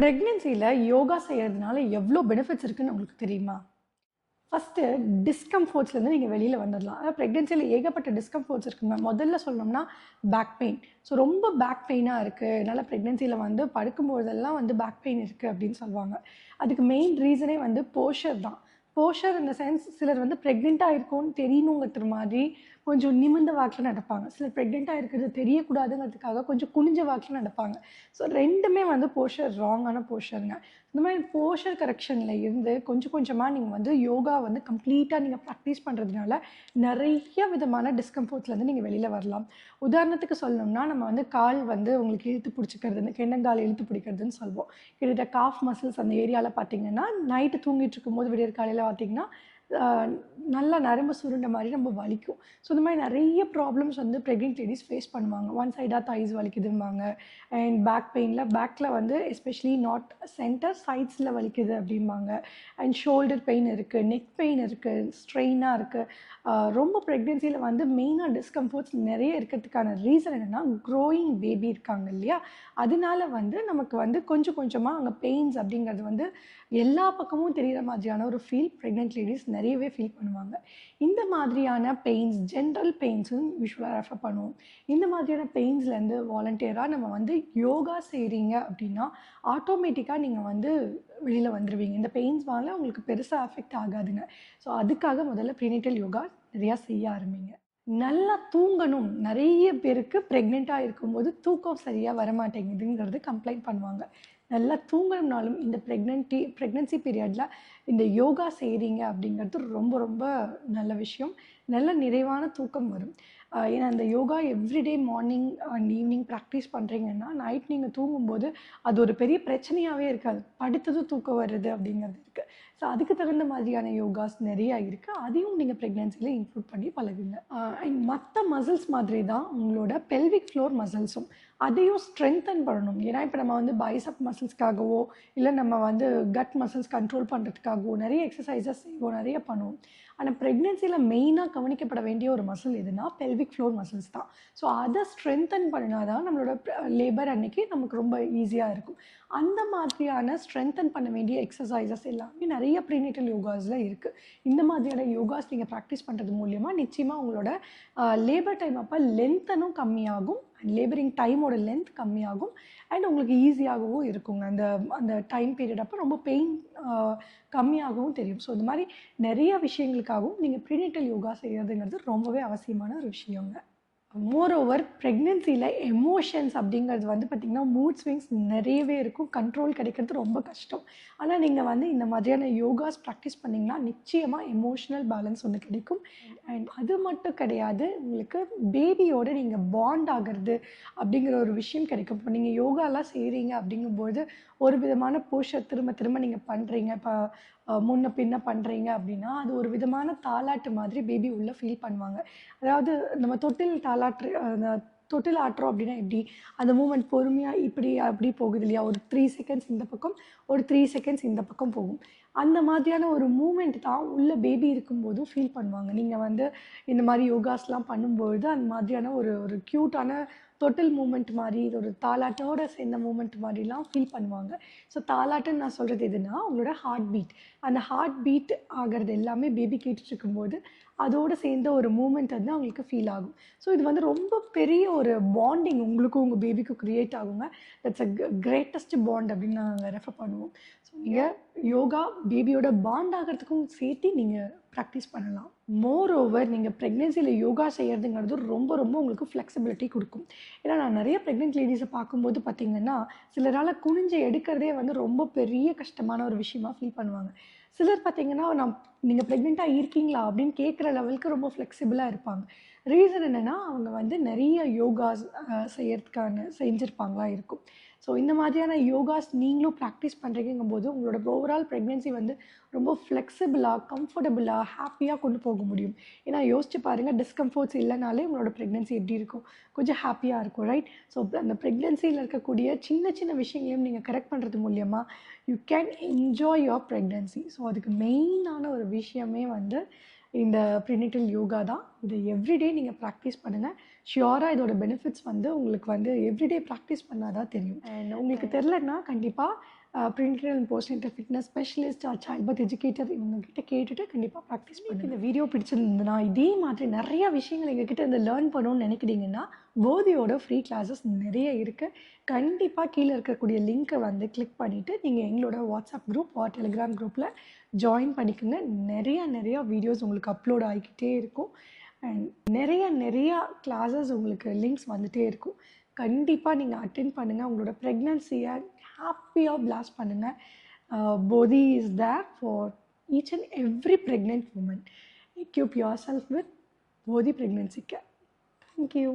ப்ரெக்னென்சியில் யோகா செய்கிறதுனால எவ்வளோ பெனிஃபிட்ஸ் இருக்குன்னு உங்களுக்கு தெரியுமா? ஃபஸ்ட்டு டிஸ்கம்ஃபோர்ட்ஸ்லேருந்து நீங்கள் வெளியில் வந்துடலாம் அதாவது ப்ரெக்னென்சியில் ஏகப்பட்ட டிஸ்கம்ஃபோர்ட்ஸ் இருக்குங்க முதல்ல சொல்லணும்னா பேக் பெயின் ஸோ ரொம்ப பேக் பெயினாக இருக்குது என்னால் ப்ரெக்னென்சியில் வந்து படுக்கும்போதெல்லாம் வந்து பேக் பெயின் இருக்குது அப்படின்னு சொல்லுவாங்க. அதுக்கு மெயின் ரீசனே வந்து போஷர் தான். போஷர் இந்த சென்ஸ் சிலர் வந்து ப்ரெக்னெண்ட்டாக இருக்கும்னு தெரியணுங்கிறது மாதிரி கொஞ்சம் நிமிர்ந்த வாக்கில் நடப்பாங்க. சிலர் ப்ரெக்னெண்ட்டாக இருக்கிறது தெரியக்கூடாதுங்கிறதுக்காக கொஞ்சம் குனிஞ்ச வாக்கில் நடப்பாங்க. ஸோ ரெண்டுமே வந்து போஷர் ராங்கான போஷருங்க. இந்த மாதிரி போஷர் கரெக்ஷனில் இருந்து கொஞ்சம் கொஞ்சமாக நீங்கள் வந்து யோகா வந்து கம்ப்ளீட்டாக நீங்கள் ப்ராக்டிஸ் பண்ணுறதுனால நிறைய விதமான டிஸ்கம்ஃபோர்ட்ஸ்லேருந்து நீங்கள் வெளியில் வரலாம். உதாரணத்துக்கு சொல்லணும்னா நம்ம வந்து கால் வந்து உங்களுக்கு இழுத்து பிடிச்சிக்கிறதுன்னு கிண்ணங்கால் இழுத்து பிடிக்கிறதுன்னு சொல்லுவோம் கிட்டத்தட்ட காஃப் மசில்ஸ் அந்த ஏரியாவில் பார்த்தீங்கன்னா நைட்டு தூங்கிட்டு இருக்கும்போது விடியற் காலையில் பார்த்தீங்கன்னா நல்லா நரம்பு சுருண்ட மாதிரி நம்ம வலிக்கும். ஸோ இந்த மாதிரி நிறைய ப்ராப்ளம்ஸ் வந்து ப்ரெக்னென்ட் லேடிஸ் ஃபேஸ் பண்ணுவாங்க. ஒன் சைடாக தைஸ் வலிக்குதும்பாங்க. அண்ட் பேக் பெயினில் பேக்கில் வந்து எஸ்பெஷலி நாட் சென்டர் சைட்ஸில் வலிக்குது அப்படிம்பாங்க. அண்ட் ஷோல்டர் பெயின் இருக்குது நெக் பெயின் இருக்குது ஸ்ட்ரெயினாக இருக்குது ரொம்ப ப்ரெக்னென்சியில் வந்து மெயினாக டிஸ்கம்ஃபர்ட்ஸ் நிறைய இருக்கிறதுக்கான ரீசன் என்னென்னா க்ரோயிங் பேபி இருக்காங்க இல்லையா? அதனால வந்து நமக்கு வந்து கொஞ்சம் கொஞ்சமாக அங்கே பெயின்ஸ் அப்படிங்கிறது வந்து எல்லா பக்கமும் தெரிகிற மாதிரியான ஒரு ஃபீல் ப்ரெக்னென்ட் லேடிஸ் நிறையவே ஃபீல் பண்ணுவாங்க. இந்த மாதிரியான பெயின்ஸ் ஜென்ரல் பெயின்ஸும் யூஸ்வலாக ரெஃபர் பண்ணுவோம். இந்த மாதிரியான பெயின்ஸ்லேருந்து வாலண்டியராக நம்ம வந்து யோகா செய்கிறீங்க அப்படின்னா ஆட்டோமேட்டிக்காக நீங்கள் வந்து வெளியில் வந்துடுவீங்க இந்த பெயின்ஸ்னால உங்களுக்கு பெருசாக அஃபெக்ட் ஆகாதுங்க. ஸோ அதுக்காக முதல்ல ப்ரீனிட்டல் யோகா நிறையா செய்ய ஆரம்பிங்க. நல்லா தூங்கணும். நிறைய பேருக்கு ப்ரெக்னெண்ட்டாக இருக்கும்போது தூக்கம் சரியாக வரமாட்டேங்குதுங்கிறது கம்ப்ளைண்ட் பண்ணுவாங்க. நல்லா தூங்கணும்னாலும் இந்த ப்ரெக்னென்ட்டி ப்ரெக்னென்சி பீரியடில் இந்த யோகா செய்கிறீங்க அப்படிங்கிறது ரொம்ப ரொம்ப நல்ல விஷயம். நல்ல நிறைவான தூக்கம் வரும். ஏன்னா அந்த yoga everyday morning and evening practice பண்ணுறீங்கன்னா நைட் நீங்கள் தூங்கும்போது அது ஒரு பெரிய பிரச்சனையாகவே இருக்காது. படுத்ததும் தூக்கம் வருது அப்படிங்கிறது இருக்குது ஸோ அதுக்கு தகுந்த மாதிரியான யோகாஸ் நிறையா இருக்குது அதையும் நீங்கள் ப்ரெக்னென்சியில் இன்க்ளூட் பண்ணி பழகுங்க. அண்ட் மற்ற மசில்ஸ் மாதிரி தான் உங்களோட பெல்விக் ஃப்ளோர் மசில்ஸும் அதையும் ஸ்ட்ரென்தன் பண்ணணும். ஏன்னா இப்போ நம்ம வந்து பைசப் மசில்ஸ்க்காகவோ இல்லை நம்ம வந்து கட் மசில்ஸ் கண்ட்ரோல் பண்ணுறதுக்காகவோ நிறைய எக்ஸசைசஸ் செய்வோம் நிறைய பண்ணுவோம். ஆனால் ப்ரெக்னென்சியில் மெயினாக கவனிக்கப்பட வேண்டிய ஒரு மசில் எதுனா பெல்விக் ஃப்ளோர் மசில்ஸ் தான். ஸோ அதை ஸ்ட்ரென்தன் பண்ணினா தான் நம்மளோட லேபர் அன்னைக்கு நமக்கு ரொம்ப ஈஸியாக இருக்கும். அந்த மாதிரியான ஸ்ட்ரென்தன் பண்ண வேண்டிய எக்ஸசைசஸ் எல்லாமே நிறைய ப்ரீனேட்டல் யோகாஸில் இருக்குது இந்த மாதிரியான யோகாஸ் நீங்கள் ப்ராக்டிஸ் பண்ணுறது மூலியமாக நிச்சயமாக உங்களோட லேபர் டைம் அப்போ லென்த்தனும் கம்மியாகும். அண்ட் லேபரிங் டைமோட லென்த் கம்மியாகும். அண்ட் உங்களுக்கு ஈஸியாகவும் இருக்குங்க. அந்த அந்த டைம் பீரியட் அப்போ ரொம்ப பெயின் கம்மியாகவும் தெரியும். ஸோ இந்த மாதிரி நிறைய விஷயங்களுக்காகவும் நீங்கள் ப்ரீனேட்டல் யோகா செய்கிறதுங்கிறது ரொம்பவே அவசியமான ஒரு விஷயங்க. மோர் ஓவர் ப்ரெக்னென்சியில் எமோஷன்ஸ் அப்படிங்கிறது வந்து பார்த்திங்கன்னா மூட் ஸ்விங்ஸ் நிறையவே இருக்கும். கண்ட்ரோல் கிடைக்கிறது ரொம்ப கஷ்டம். ஆனால் நீங்கள் வந்து இந்த மாதிரியான யோகாஸ் ப்ராக்டிஸ் பண்ணிங்கன்னா நிச்சயமாக எமோஷனல் பேலன்ஸ் ஒன்று கிடைக்கும். அண்ட் அது மட்டும் கிடையாது உங்களுக்கு பேபியோட நீங்கள் பாண்ட் ஆகிறது அப்படிங்கிற ஒரு விஷயம் கிடைக்கும். இப்போ நீங்கள் யோகாலாம் செய்கிறீங்க அப்படிங்கும்போது ஒரு விதமான போஷர் திரும்ப திரும்ப நீங்கள் பண்ணுறீங்க இப்போ முன்ன பின்ன பண்ணுறீங்க அப்படின்னா அது ஒரு விதமான தாலாட்டு மாதிரி பேபி உள்ளே ஃபீல் பண்ணுவாங்க. அதாவது நம்ம தொட்டில் தாலாட்டு அந்த தொட்டில் ஆட்டுறோம் அப்படின்னா எப்படி? அந்த மூமெண்ட் பொறுமையாக இப்படி அப்படி போகுது இல்லையா? ஒரு த்ரீ செகண்ட்ஸ் இந்த பக்கம் ஒரு த்ரீ செகண்ட்ஸ் இந்த பக்கம் போகும். அந்த மாதிரியான ஒரு மூமெண்ட் தான் உள்ள பேபி இருக்கும்போதும் ஃபீல் பண்ணுவாங்க. நீங்கள் வந்து இந்த மாதிரி யோகாஸ்லாம் பண்ணும்பொழுது அந்த மாதிரியான ஒரு ஒரு க்யூட்டான தொட்டில் மூமெண்ட் மாதிரி இது ஒரு தாலாட்டோட சேர்ந்த மூமெண்ட் மாதிரிலாம் ஃபீல் பண்ணுவாங்க. ஸோ தாலாட்டுன்னு நான் சொல்கிறது எதுனா உங்களோட ஹார்ட் பீட் அந்த ஹார்ட் பீட் ஆகிறது எல்லாமே பேபி கேட்டுட்டு இருக்கும்போது அதோடு சேர்ந்த ஒரு மூமெண்ட் வந்து அவங்களுக்கு ஃபீல் ஆகும். ஸோ இது வந்து ரொம்ப பெரிய ஒரு பாண்டிங் உங்களுக்கும் உங்கள் பேபிக்கும் க்ரியேட் ஆகுங்க. தட்ஸ் அ கிரேட்டஸ்ட் பாண்ட் அப்படின்னு நாங்கள் ரெஃபர் பண்ணுவோம். ஸோ நீங்கள் யோகா பேபியோட பாண்ட் ஆகிறதுக்கும் சேர்த்து நீங்கள் ப்ராக்டிஸ் பண்ணலாம். மோர் ஓவர் நீங்கள் ப்ரெக்னென்சியில் யோகா செய்கிறதுங்கிறது ரொம்ப ரொம்ப உங்களுக்கு ஃப்ளெக்சிபிலிட்டி கொடுக்கும். ஏன்னா நான் நிறைய ப்ரெக்னென்ட் லேடிஸை பார்க்கும்போது பார்த்திங்கன்னா சிலரால் குனிஞ்சு எடுக்கிறதே வந்து ரொம்ப பெரிய கஷ்டமான ஒரு விஷயமா ஃபீல் பண்ணுவாங்க. சிலர் பார்த்தீங்கன்னா நான் நீங்கள் ப்ரெக்னெண்ட்டாக இருக்கீங்களா? அப்படின்னு கேட்குற லெவலுக்கு ரொம்ப ஃப்ளெக்சிபிளாக இருப்பாங்க. ரீசன் என்னென்னா அவங்க வந்து நிறைய யோகாஸ் செய்யறதுக்கான செஞ்சுருப்பாங்களா இருக்கும். ஸோ இந்த மாதிரியான யோகாஸ் நீங்களும் ப்ராக்டிஸ் பண்ணுறீங்கும் போது உங்களோட ஓவரால் ப்ரெக்னென்சி வந்து ரொம்ப ஃப்ளெக்சிபிளாக கம்ஃபர்டபுளாக ஹாப்பியாக கொண்டு போக முடியும். ஏன்னா யோசிச்சு பாருங்கள் டிஸ்கம்ஃபர்ட்ஸ் இல்லைனாலே உங்களோட ப்ரெக்னென்சி எப்படி இருக்கும்? கொஞ்சம் ஹாப்பியாக இருக்கும் ரைட் ஸோ அந்த ப்ரெக்னென்சியில் இருக்கக்கூடிய சின்ன சின்ன விஷயங்களையும் நீங்கள் கரெக்ட் பண்ணுறது மூலியமாக you can enjoy your pregnancy so அதுக்கு மெயினான ஒரு விஷயமே வந்து இந்த ப்ரினிட்டல் யோகா தான். இதை எவ்ரிடே நீங்கள் ப்ராக்டிஸ் பண்ணுங்கள் ஷியோராக இதோட பெனிஃபிட்ஸ் வந்து உங்களுக்கு வந்து எவ்ரிடே ப்ராக்டிஸ் பண்ணால் தான் தெரியும். அண்ட் உங்களுக்கு தெரிலன்னா கண்டிப்பாக prenatal and postnatal fitness specialist childbirth educator இவங்ககிட்ட கேட்டுட்டு கண்டிப்பாக ப்ராக்டிஸ் பண்ணி இந்த வீடியோ பிடிச்சிருந்ததுன்னா இதே மாதிரி நிறைய விஷயங்கள் எங்ககிட்ட இருந்து லேர்ன் பண்ணணும்னு நினைக்கிறீங்கன்னா போதியோட ஃப்ரீ கிளாஸஸ் நிறைய இருக்குது கண்டிப்பாக கீழே இருக்கக்கூடிய லிங்க்கை வந்து கிளிக் பண்ணிவிட்டு நீங்கள் எங்களோட வாட்ஸ்அப் குரூப் ஆர் டெலிகிராம் குரூப்பில் ஜாயின் பண்ணிக்கோங்க. நிறைய நிறையா வீடியோஸ் உங்களுக்கு அப்லோட் ஆகிக்கிட்டே இருக்கும். அண்ட் நிறைய நிறையா கிளாஸஸ் உங்களுக்கு லிங்க்ஸ் வந்துகிட்டே இருக்கும். கண்டிப்பாக நீங்கள் அட்டென்ட் பண்ணுங்கள் உங்களோட ப்ரெக்னன்சியை ஹாப்பியாக பிளாஸ்ட் பண்ணுங்கள் Bodhi is there for each and every pregnant woman equip yourself with Bodhi pregnancy care thank you